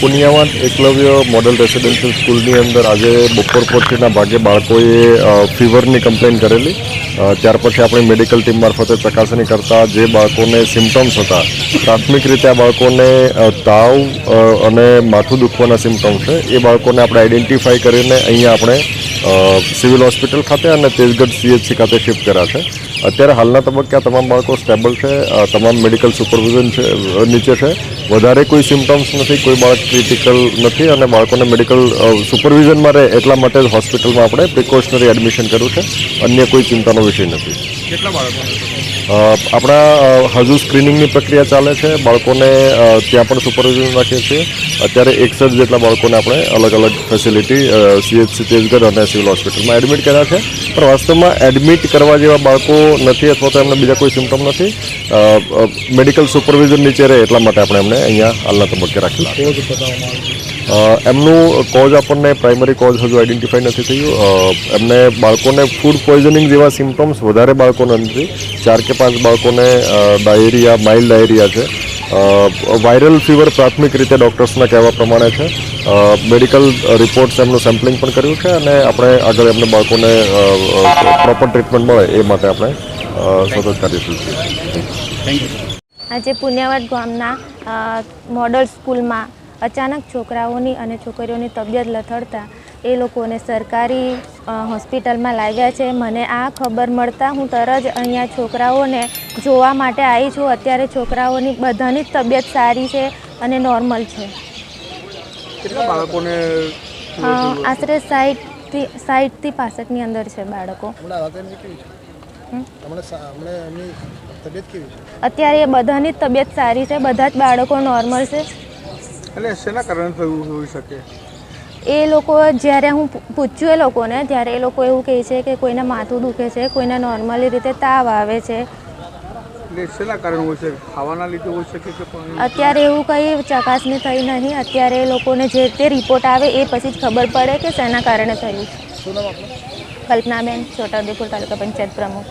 પુનિયાવાન Eklavya model residential સ્કૂલની અંદર આજે બપોર પછીના ભાગે બાળકોએ ફીવરની કમ્પ્લેન કરેલી. ત્યાર પછી આપણે મેડિકલ ટીમ મારફતે ચકાસણી કરતા જે બાળકોને સિમ્ટમ્સ હતા, પ્રાથમિક રીતે આ બાળકોને તાવ અને માથું દુખવાના સિમ્ટમ્સ છે. એ બાળકોને આપણે આઈડેન્ટિફાઈ કરીને અહીંયા આપણે સિવિલ હોસ્પિટલ ખાતે અને તેજગઢ સીએચસી ખાતે શિફ્ટ કર્યા છે. અત્યારે હાલના તબક્કે આ તમામ બાળકો સ્ટેબલ છે તમામ મેડિકલ સુપરવિઝન છે નીચે છે. વધારે કોઈ સિમ્ટમ્સ નથી, કોઈ બાળક ક્રિટિકલ નથી અને બાળકોને મેડિકલ સુપરવિઝનમાં રહે એટલા માટે જ હોસ્પિટલમાં આપણે પ્રિકોશનરી એડમિશન કર્યું છે. અન્ય કોઈ ચિંતાનો વિષય નથી. કેટલા આપણા હજુ સ્ક્રીનિંગની પ્રક્રિયા ચાલે છે. બાળકોને ત્યાં પણ સુપરવિઝન રાખીએ છીએ. અત્યારે એકસઠ જેટલા બાળકોને આપણે અલગ અલગ ફેસિલિટી સીએચસી તેજગઢ અને સિવિલ હોસ્પિટલમાં એડમિટ કર્યા છે. પણ વાસ્તવમાં એડમિટ કરવા જેવા બાળકો નથી અથવા તો એમને બીજા કોઈ સિમ્ટમ નથી. મેડિકલ સુપરવિઝન નીચે રહે એટલા માટે આપણે એમને અહીંયા હાલના તબક્કે રાખેલા એમનું કોઝ આપણને પ્રાઇમરી કોઝ હજુ આઈડેન્ટિફાઈ નથી થયું. એમને બાળકોને ફૂડ પોઈઝનિંગ જેવા સિમ્ટમ્સ વધારે બાળકોને નથી. ચાર કે પાંચ બાળકોને ડાયેરિયા માઇલ્ડ ડાયેરિયા છે. વાયરલ ફીવર પ્રાથમિક રીતે ડૉક્ટર્સના કહેવા પ્રમાણે છે. મેડિકલ રિપોર્ટ્સ એમનું સેમ્પલિંગ પણ કર્યું છે અને આપણે આગળ એમને બાળકોને પ્રોપર ટ્રીટમેન્ટ મળે એ માટે આપણે સતત કાર્યશીલ છીએ. થેન્ક યુ આજે પુણ્યવટ ગામના મોડલ સ્કૂલમાં અચાનક છોકરાઓની અને છોકરીઓની તબિયત લથડતા એ લોકોને સરકારી હોસ્પિટલમાં લાવ્યા છે. મને આ ખબર મળતા હું તરત જ અહીંયા છોકરાઓને જોવા માટે આવી છું. અત્યારે છોકરાઓની બધાની જ તબિયત સારી છે અને નોર્મલ છે. કેટલા બાળકોને અ, આશરે સાઠથી સાઠથી પાસઠની અંદર છે બાળકો. અત્યારે એ બધાની જ તબિયત સારી છે. બધા જ બાળકો નોર્મલ છે. એટલે શેના કારણે થયું હોઈ શકે? એ લોકો જ્યારે હું પૂછ્યું એ લોકોને ત્યારે એ લોકો એવું કહે છે કે કોઈને માથું દુખે છે કોઈને નોર્મલી રીતે તાવ આવે છે. અત્યારે એવું કંઈ ચકાસણી થઈ નહીં. અત્યારે એ લોકોને જે તે રિપોર્ટ આવે એ પછી જ ખબર પડે કે શેના કારણે થયું. કલ્પનાબેન છોટાઉદેપુર તાલુકા પંચાયત પ્રમુખ.